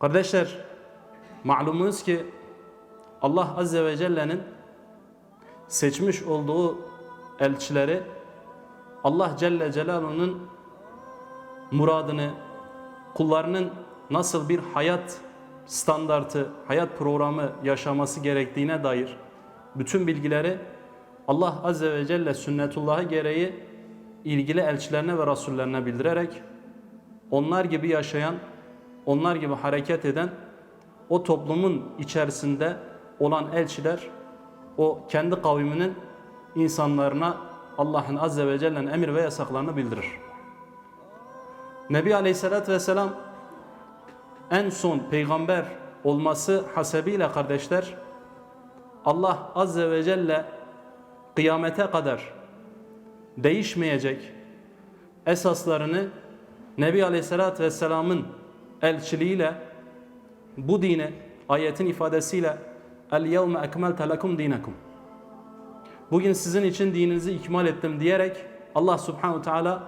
Kardeşler, malumunuz ki Allah Azze ve Celle'nin seçmiş olduğu elçileri Allah Celle Celaluhu'nun muradını, kullarının nasıl bir hayat standartı, hayat programı yaşaması gerektiğine dair bütün bilgileri Allah Azze ve Celle sünnetullahı gereği ilgili elçilerine ve rasullerine bildirerek onlar gibi yaşayan, onlar gibi hareket eden o toplumun içerisinde olan elçiler o kendi kavminin insanlarına Allah'ın Azze ve Celle'nin emir ve yasaklarını bildirir. Nebi Aleyhisselatü Vesselam en son peygamber olması hasebiyle kardeşler Allah Azze ve Celle kıyamete kadar değişmeyecek esaslarını Nebi Aleyhisselatü Vesselam'ın elçiliğiyle bu dini ayetin ifadesiyle El yevme ekmelte lekum dinekum Bugün sizin için dininizi ikmal ettim diyerek Allah Subhanahu Teala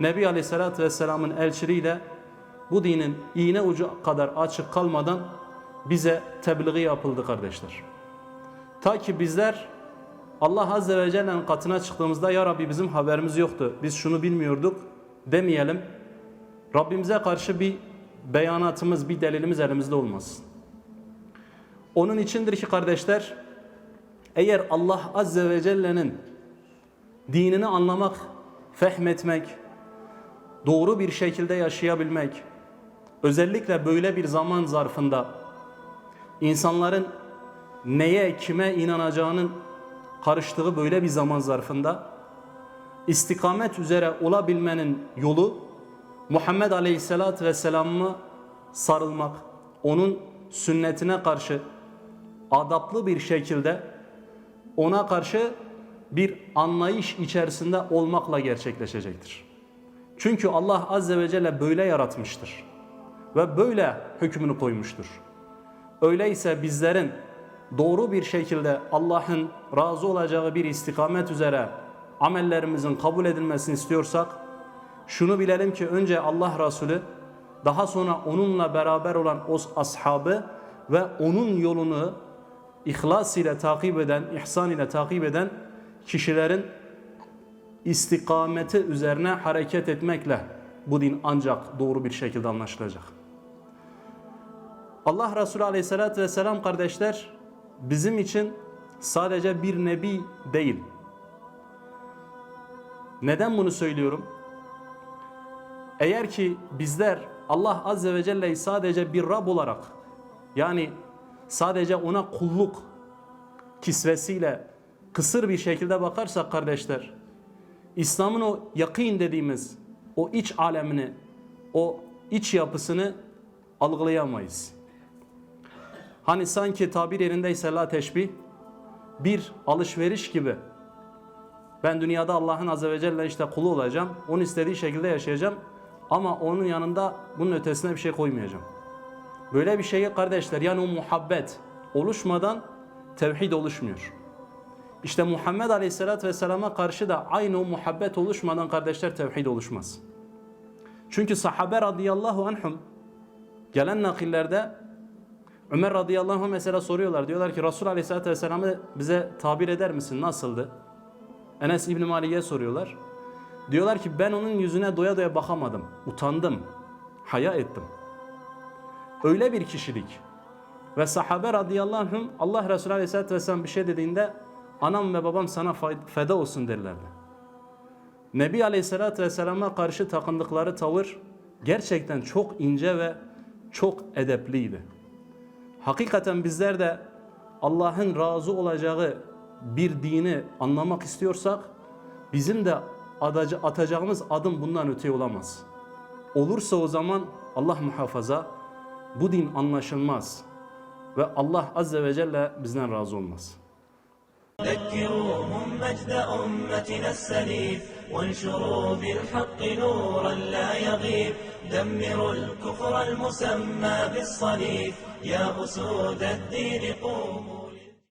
Nebi Aleyhisselatü Vesselam'ın elçiliğiyle bu dinin iğne ucu kadar açık kalmadan bize tebliği yapıldı kardeşler. Ta ki bizler Allah Azze ve Celle'nin katına çıktığımızda ya Rabbi bizim haberimiz yoktu. Biz şunu bilmiyorduk demeyelim. Rabbimize karşı bir beyanatımız, bir delilimiz elimizde olmasın. Onun içindir ki kardeşler eğer Allah Azze ve Celle'nin dinini anlamak, fehmetmek, doğru bir şekilde yaşayabilmek, özellikle böyle bir zaman zarfında insanların neye, kime inanacağının karıştığı böyle bir zaman zarfında istikamet üzere olabilmenin yolu Muhammed Aleyhisselatü Vesselam'ı sarılmak, onun sünnetine karşı adaplı bir şekilde ona karşı bir anlayış içerisinde olmakla gerçekleşecektir. Çünkü Allah Azze ve Celle böyle yaratmıştır ve böyle hükmünü koymuştur. Öyleyse bizlerin doğru bir şekilde Allah'ın razı olacağı bir istikamet üzere amellerimizin kabul edilmesini istiyorsak şunu bilelim ki önce Allah Resulü daha sonra onunla beraber olan o ashabı ve onun yolunu ihlas ile takip eden, ihsan ile takip eden kişilerin istikameti üzerine hareket etmekle bu din ancak doğru bir şekilde anlaşılacak. Allah Resulü Aleyhisselatü Vesselam kardeşler bizim için sadece bir nebi değil. Neden bunu söylüyorum? Eğer ki bizler Allah Azze ve Celle'yi sadece bir Rab olarak yani sadece ona kulluk kisvesiyle kısır bir şekilde bakarsak kardeşler İslam'ın o yakin dediğimiz o iç alemini o iç yapısını algılayamayız. Hani sanki tabir yerindeyse la teşbih bir alışveriş gibi. Ben dünyada Allah'ın Azze ve Celle işte kulu olacağım. Onun istediği şekilde yaşayacağım. Ama onun yanında bunun ötesine bir şey koymayacağım. Böyle bir şeyi kardeşler yani o muhabbet oluşmadan tevhid oluşmuyor. İşte Muhammed Aleyhisselatü Vesselam'a karşı da aynı o muhabbet oluşmadan kardeşler tevhid oluşmaz. Çünkü sahabe radıyallahu anhum gelen nakillerde Ömer radıyallahu anh mesela soruyorlar. Diyorlar ki Resul aleyhisselatü vesselam'ı bize tabir eder misin? Nasıldı? Enes İbni Malik'e soruyorlar. Diyorlar ki ben onun yüzüne doya doya bakamadım. Utandım. Haya ettim. Öyle bir kişilik. Ve sahabe radıyallahu anh Allah Resulü aleyhisselatü vesselam bir şey dediğinde anam ve babam sana feda olsun derlerdi. Nebi aleyhisselatü vesselama karşı takındıkları tavır gerçekten çok ince ve çok edepliydi. Hakikaten bizler de Allah'ın razı olacağı bir dini anlamak istiyorsak bizim de atacağımız adım bundan öte olamaz. Olursa o zaman Allah muhafaza bu din anlaşılmaz ve Allah azze ve celle bizden razı olmaz. ذكروهم مجد أمتنا السليف وانشروا بالحق نورا لا يغيب دمروا الكفر المسمى بالصليب يا أسود الدين قوموا